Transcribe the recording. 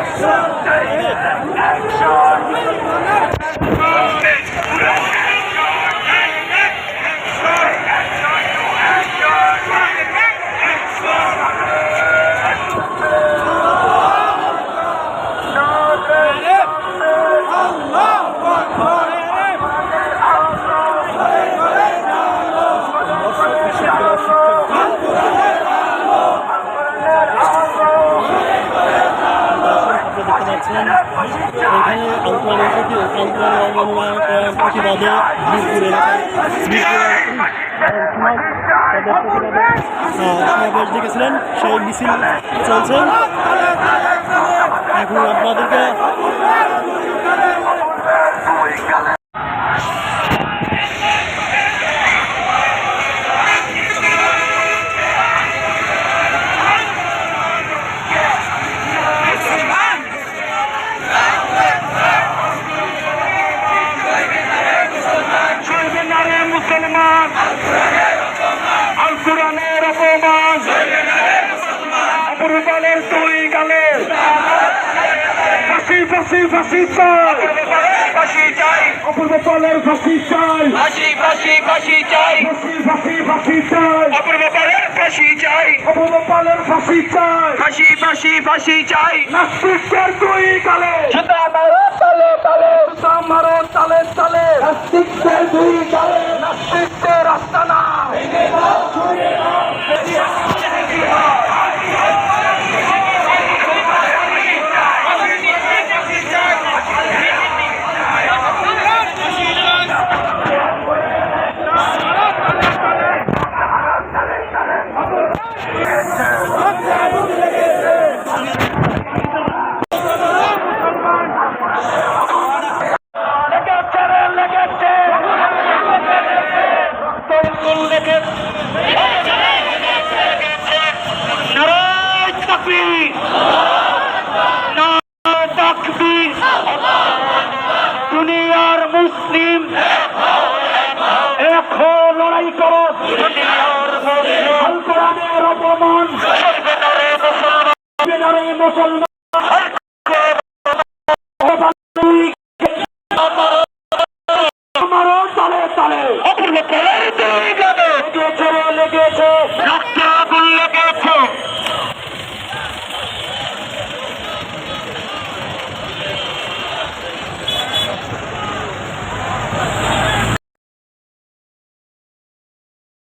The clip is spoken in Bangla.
Ação! আছেন। এখানে আন্তর্জাতিক আন্তর্জাতিক অবমাননা করার প্রতিবাদে মিরপুর সমাবেশ দেখেছিলেন, সেই মিছিল চলছেন এখন আপনাদেরকে ফাঁসি ফাঁসি চাই। ফাঁসি চাই অপূর্ব পালের ফাঁসি চাই। ফাঁসি ফাঁসি ফাঁসি চাই। ফাঁসি ফাঁসি ফাঁসি চাই অপূর্ব পালের ফাঁসি চাই। অপূর্ব পালের ফাঁসি চাই ফাঁসি ফাঁসি ফাঁসি চাই। নাস্তিকের দুই মুসলিম এখন লড়াই করো। অপমান। মুসলমান। মুসলমান।